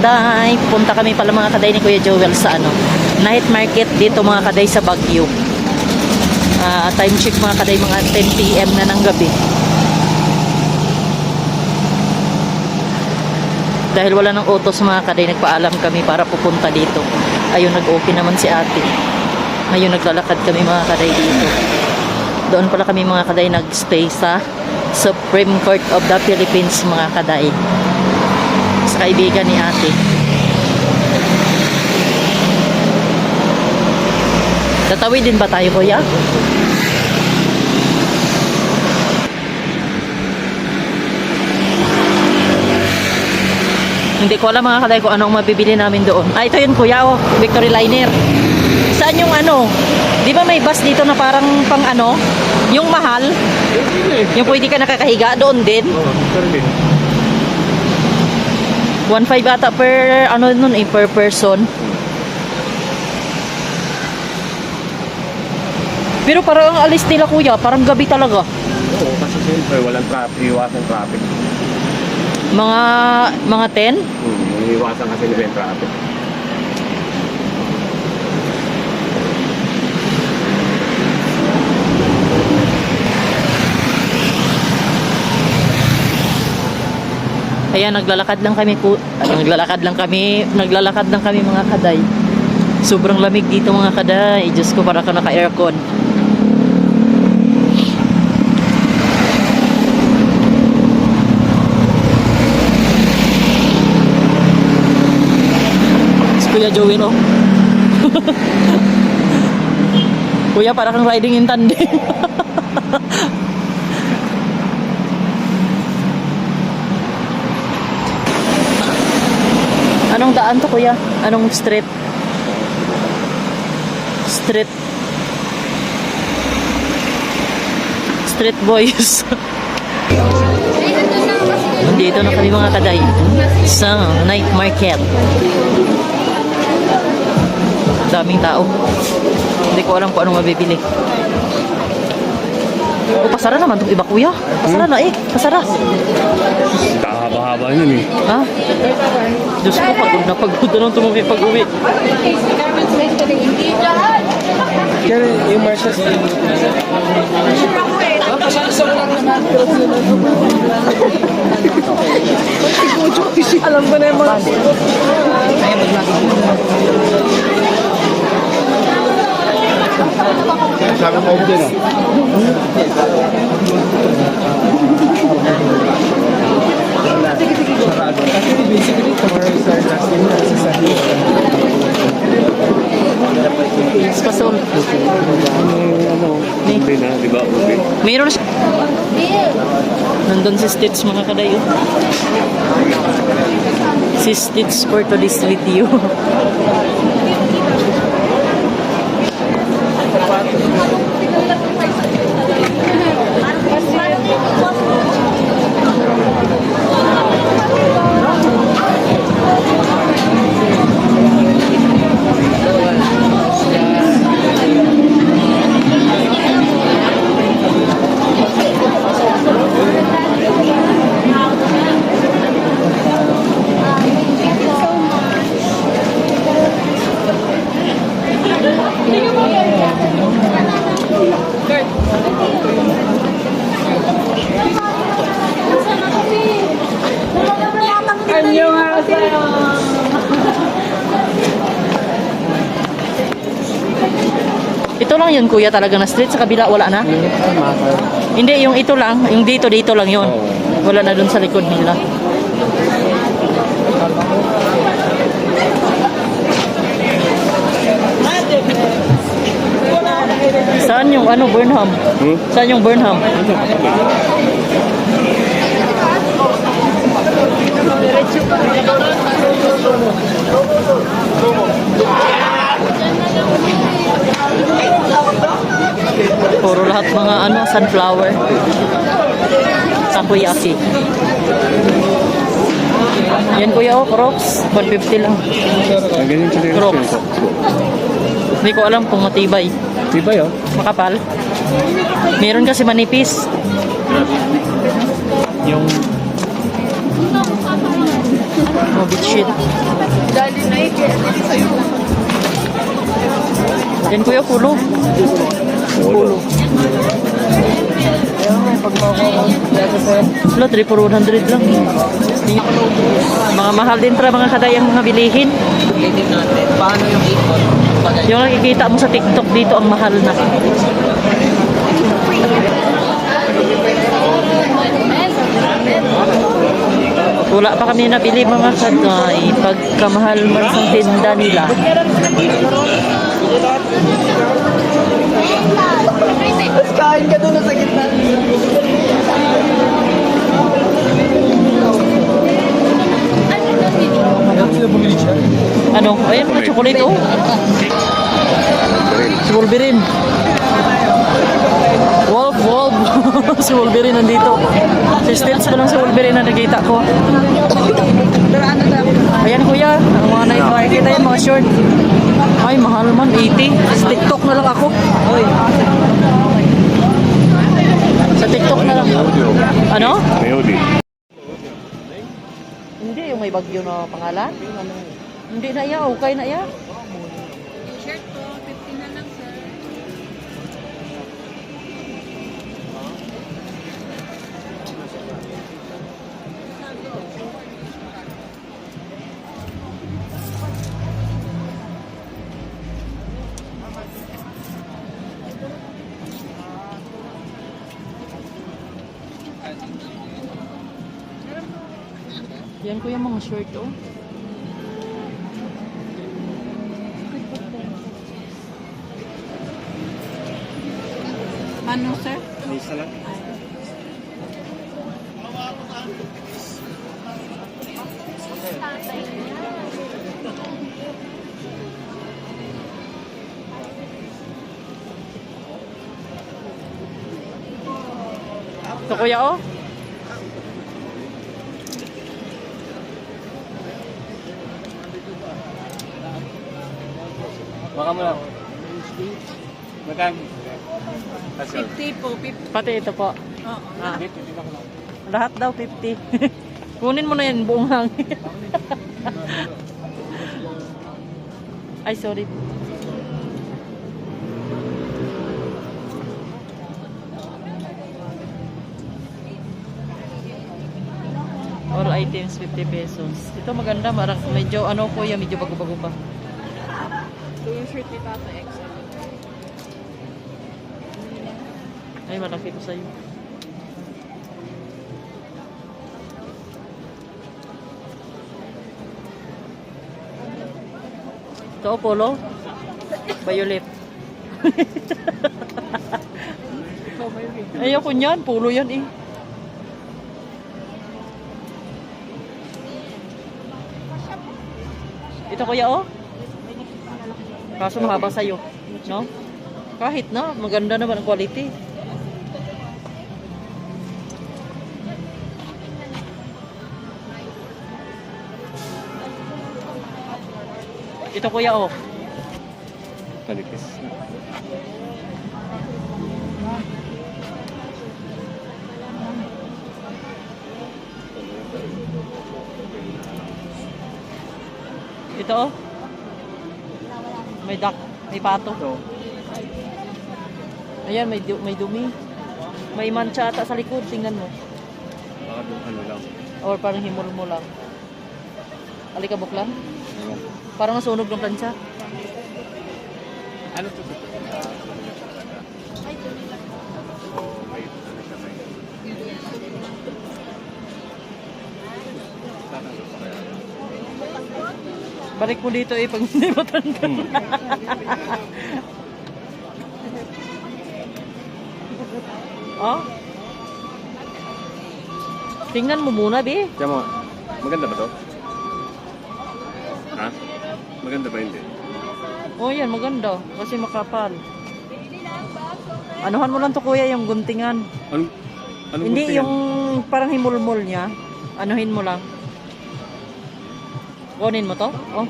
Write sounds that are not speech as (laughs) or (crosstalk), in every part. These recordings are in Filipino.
kaday. Punta kami pala mga kaday ni Kuya Joel sa ano, night market dito mga kaday sa Baguio. Ah, time check mga kaday mga 10 PM na ng gabi. Dahil wala ng utos mga kaday, nagpaalam kami para pupunta dito. Ayun, nag-okay naman si ate. Ngayon naglalakad kami mga kaday dito. Doon pala kami mga kaday nagstay sa Supreme Court of the Philippines mga kaday. Kaibigan ni ate. Tatawid din ba tayo kuya? Hindi ko alam mga kaday kung anong mabibili namin doon. Ah, ito yun kuya, oh, Victory Liner. Saan yung ano? Di ba may bus dito na parang pang ano? Yung mahal? Yung pwede ka nakakahiga doon din? Oo, din. 1.5 ata per ano nun eh, per person. Pero parang ang alis nila kuya, parang gabi talaga. Oo, kasi siyempre walang traffic, iwasan traffic. Mga mga 10? Hmm, iwasan kasi nila yung traffic. Ayan, naglalakad lang kami po. Naglalakad lang kami, naglalakad lang kami mga kaday. Sobrang lamig dito mga kaday. Diyos ko, para ka naka-aircon. Si Kuya Joey, no? (laughs) Kuya, para kang riding in tandem. (laughs) Anong daan to, kuya? Anong street? Street. Street boys. (laughs) Dito na kami mga kaday sa night market. Daming tao. Hindi ko alam kung anong mabibili. O, pasara naman itong iba, kuya. Pasara na eh. Pasara. Kahaba-haba yun eh. Ha? Diyos ko, pagod na pagod na nung tumumi pag-uwi. Kaya yung Marshall's Alam ko na yung mga Sabi mo din ah. Basically tomorrow is our last day na sa Sunday. Spasol. ano, hindi na, di ba? Mayroon siya. Nandun si Stitch mga kadayo. Si Stitch for today's video. (laughs) lang yun kuya talaga na street. Sa kabila wala na. Hindi, yung ito lang. Yung dito, dito lang yun. Wala na dun sa likod nila. Saan yung ano, Burnham? Hmm? Saan yung Burnham? Puro lahat mga ano, sunflower. Takoyaki. Yan kuya oh, crocs. 150 lang. Crocs. Hindi ko alam kung matibay. Ba yun? Makapal. Meron kasi manipis. Yung Oh, bedsheet. Dali na. Yan kuya, pulo. Sir. Wala, 3 for 100 lang. Mga mahal din para mga kaday ang mga bilihin. Paano yung ikot? Yung nakikita mo sa TikTok dito ang mahal na. Wala pa kami nabili mga kaday. Pagkamahal man sa tinda nila. Tapos kain ka doon sa gitna. Ano mga chocolate oh. Wolverine. Wolf, Wolf. (laughs) si Wolverine nandito. Si Stills pa lang si Wolverine na nakita ko. Ayan kuya, ang mga nakikita yan, mga short. Ay, mahal man, 80. Sa TikTok na lang ako. Oy. Sa TikTok na lang. Ano? Mayodi. Hindi, yung may bagyo na pangalan. Hindi na iya, okay na iya. Yan ko yung mga short oh. Ano sir? Isa lang. Ito kuya oh. Baka mo lang. Magkano? 50 po, 50. Pati ito po. Oo. Ah, lahat daw 50. (laughs) Kunin mo na yan buong hangin. (laughs) Ay, sorry. All items 50 pesos. Ito maganda, marang medyo ano po yan, medyo bago-bago pa. Yung shirt ni Tata XL. Ay, malaki to sa'yo. Ito, polo. Violet. Ayoko niyan, polo yan eh. Ito kuya oh. Kaso mahaba sa'yo. No? Kahit na, maganda naman ang quality. Ito kuya oh. Kalipis. Ito oh. May duck, may pato. Ito. Ayan, may, du- may dumi. May mancha ata sa likod, tingnan mo. Baka doon ano lang. Or parang himol mo lang. Alikabok lang. Parang nasunog ng plancha. Ano to? Balik mo dito eh pag hindi matanggal. Hmm. (laughs) oh? Tingnan mo muna, be. Tiyan mo, maganda ba to? Ha? Maganda ba hindi? Oh, yan, maganda. Kasi makapal. Anuhan mo lang to kuya, yung guntingan. Ano? Ano Hindi gusto yung parang himulmol niya. Anuhin mo lang. Kunin mo to? Oh.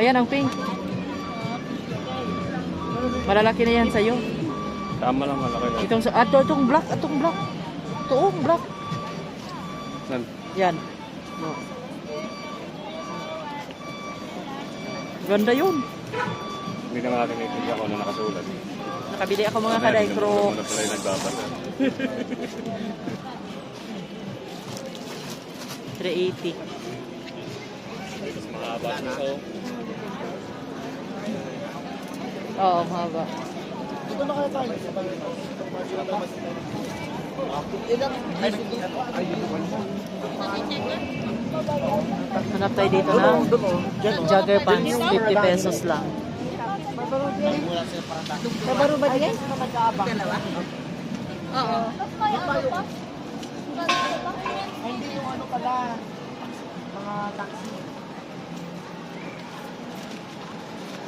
Ayan ang pink. Malalaki na yan sa'yo. Tama lang, malaki lang. Itong, ato, itong black, itong black. Ito, oh, black. Saan? Yan. No. Ganda yun. Hindi naman natin naintindihan kung ano nakasulat. Nakabili ako mga kaday Muna crocs. pala yung nagbabasa. 380. Mga basa ko. Oo, mahaba. Hanap tayo dito na jogger pants, 50 pesos lang. Hindi yung ano pala, mga taxi. Ano sa car dito?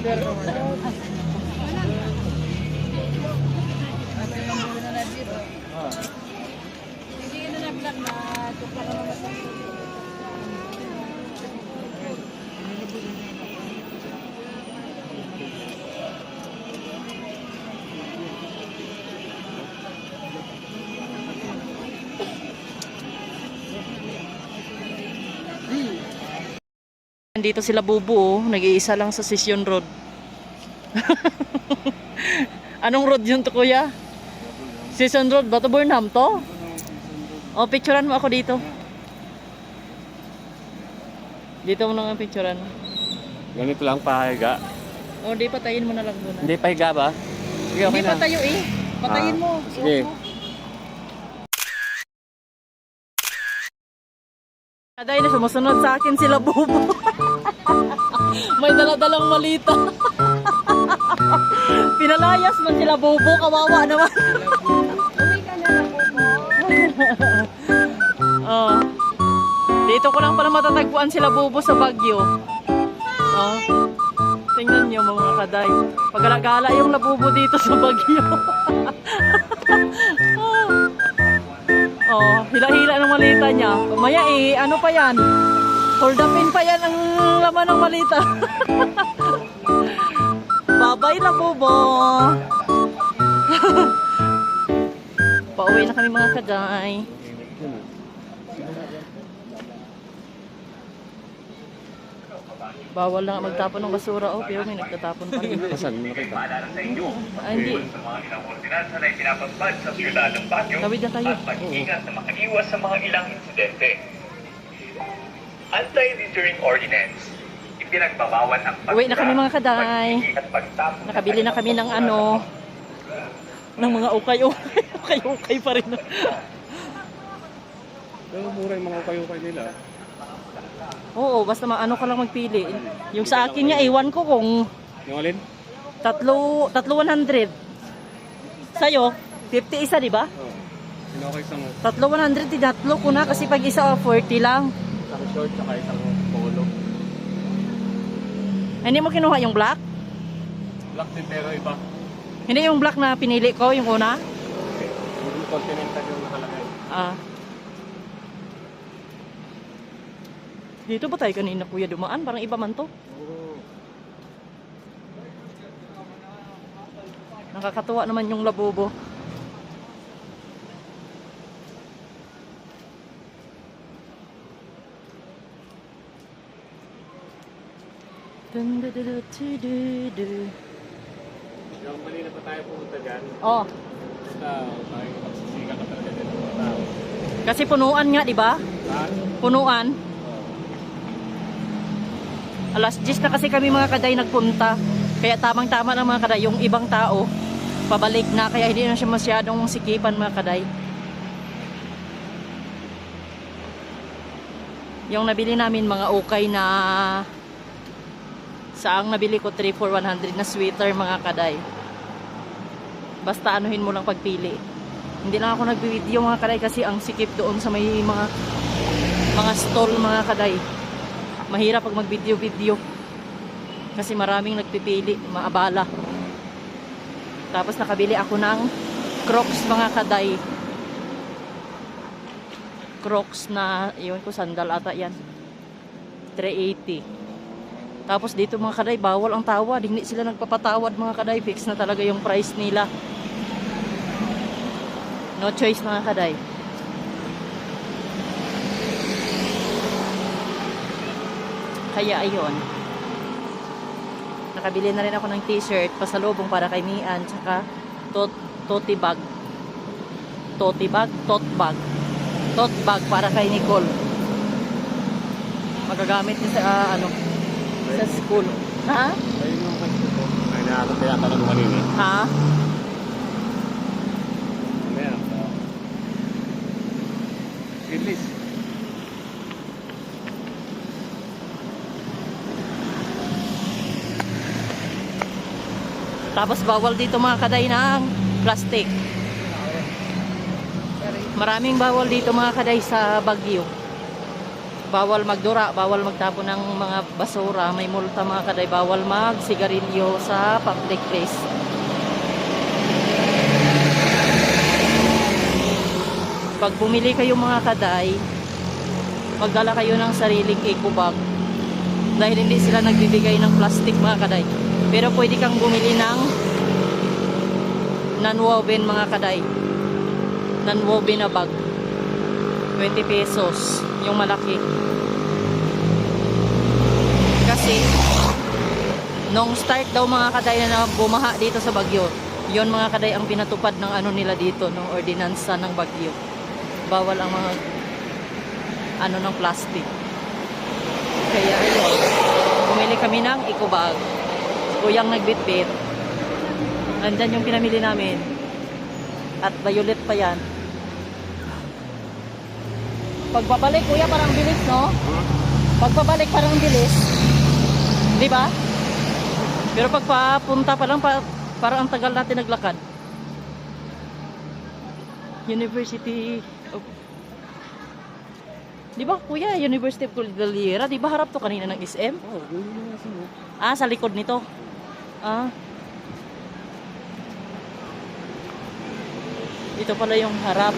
Kaya pwede rin Nandito sila bubu, oh. nag-iisa lang sa Session Road. (laughs) Anong road yun to kuya? Session Road ba to Burnham to? O, picturean mo ako dito. Dito mo nang picturean. Ganito lang pahiga. O, di patayin mo na lang muna. Hindi pahiga ba? Sige, okay Hindi na. patayo eh. Patayin Ah, mo. Sige. Kaday na sumusunod sa akin sila bubo. (laughs) May daladalang malita. (laughs) Pinalayas man sila bubo, kawawa naman. Uwi ka na lang (laughs) Oh. Dito ko lang pala matatagpuan sila bubo sa Bagyo. Oh. Tingnan niyo mga kaday. Pagala-gala yung labubo dito sa Bagyo. Oh, hila-hila ng malita niya. Mamaya eh, ano pa yan? Hold upin pa yan ang laman ng malita. (laughs) Babay labubo. (laughs) Pauwi na kami mga kaday. Bawal lang magtapon ng basura. Oh, pero may nagtatapon pa rin. Saan mo nakita? Ah, hindi. sa mga ilang ordinansa na ipinapagbad sa siyudad ng Baguio Tawid na tayo. at mag-iingat na makaiwas sa mga ilang insidente. Anti-littering ordinance. Ipinagbabawal ang Uwi na kami mga kaday. pagtapon Nakabili na kami ng ano, ng mga ukay-ukay. (laughs) Ukay-ukay pa rin. Pero mura yung mga ukay-ukay nila. Oo, basta maano ka lang magpili. Yung sa akin nga, iwan ko kung Yung alin? tatlo, tatlo 100. Sa'yo, 50 isa, di ba? Oo. Sinokay isang, Tatlo 100, tinatlo ko na kasi pag isa 40 lang. isang short tsaka isang polo. Hindi mo kinuha yung black? Black din pero iba. Hindi yung black na pinili ko, yung una? Yung continental yung nakalagay. Ah. Dito ba tayo kanina kuya dumaan? Parang iba man to. Nakakatuwa naman yung labubo. Dun, du, du, du, du, du. Yung kanina pa tayo pumunta dyan. Oh, mga tao. kasi punuan nga, di ba? Punuan. Alas 10 na kasi kami mga kaday nagpunta. Kaya tamang-tama ng mga kaday, yung ibang tao, pabalik na. Kaya hindi na siya masyadong sikipan mga kaday. Yung nabili namin mga ukay na Saang nabili ko 3 for 100 na sweater mga kaday. Basta anuhin mo lang pagpili. Hindi lang ako nag-video mga kaday kasi ang sikip doon sa may mga mga stall mga kaday. Mahirap pag mag-video-video. Kasi maraming nagpipili, maabala. Tapos nakabili ako ng Crocs mga kaday. Crocs na, yun ko, sandal ata yan. 380. Tapos dito mga kaday, bawal ang tawad. Hindi sila nagpapatawad mga kaday. Fix na talaga yung price nila. No choice mga kaday. Kaya ayun. Nakabili na rin ako ng t-shirt, pasalubong para kay Mian, tsaka tot, tote bag. Tote bag? Tote bag. Tote bag para kay Nicole. Magagamit niya sa ah, ano, sa school. Ha? Ayun yung kasi ko. Ay, nakakot kaya kanina. Ha? Ayan. Release. Tapos bawal dito mga kaday ng plastic. Maraming bawal dito mga kaday sa Baguio. Bawal magdura, bawal magtapon ng mga basura, may multa mga kaday, bawal magsigarilyo sa public place. Pag bumili kayo mga kaday, magdala kayo ng sariling eco bag. Dahil hindi sila nagbibigay ng plastic mga kaday. Pero pwede kang bumili ng non-woven mga kaday. Non-woven na bag. 20 pesos. Yung malaki. Kasi, nung start daw mga kaday na bumaha dito sa Bagyo, yon mga kaday ang pinatupad ng ano nila dito, ng ordinansa ng Bagyo. Bawal ang mga ano ng plastic. Kaya ayun, bumili kami ng eco bag. Kuyang nagbitbit. Nandyan yung pinamili namin. At violet pa yan. Pagbabalik, kuya, parang bilis, no? Pagbabalik, parang bilis. Di ba? Pero pagpapunta pa lang, pa, parang ang tagal natin naglakad. University of... Di ba, kuya, University of Cordillera, di ba harap to kanina ng SM? Oh. Ah, sa likod nito. Ah. Ito pala yung harap.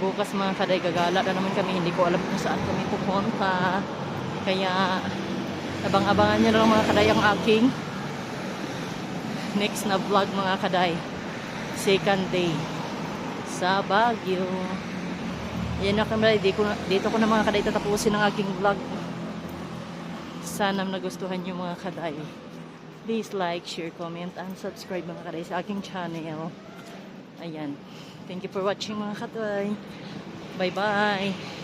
Bukas mga kaday gagala na naman kami. Hindi ko alam kung saan kami pupunta. Kaya abang-abangan nyo na lang mga kaday ang aking next na vlog mga kaday. Second day sa Baguio. Yan na kami. Dito, dito ko na mga kaday tatapusin ang aking vlog. Sana nagustuhan nyo mga kaday. Please like, share, comment, and subscribe mga kaday sa aking channel. Ayan. Thank you for watching mga kaday. Bye-bye.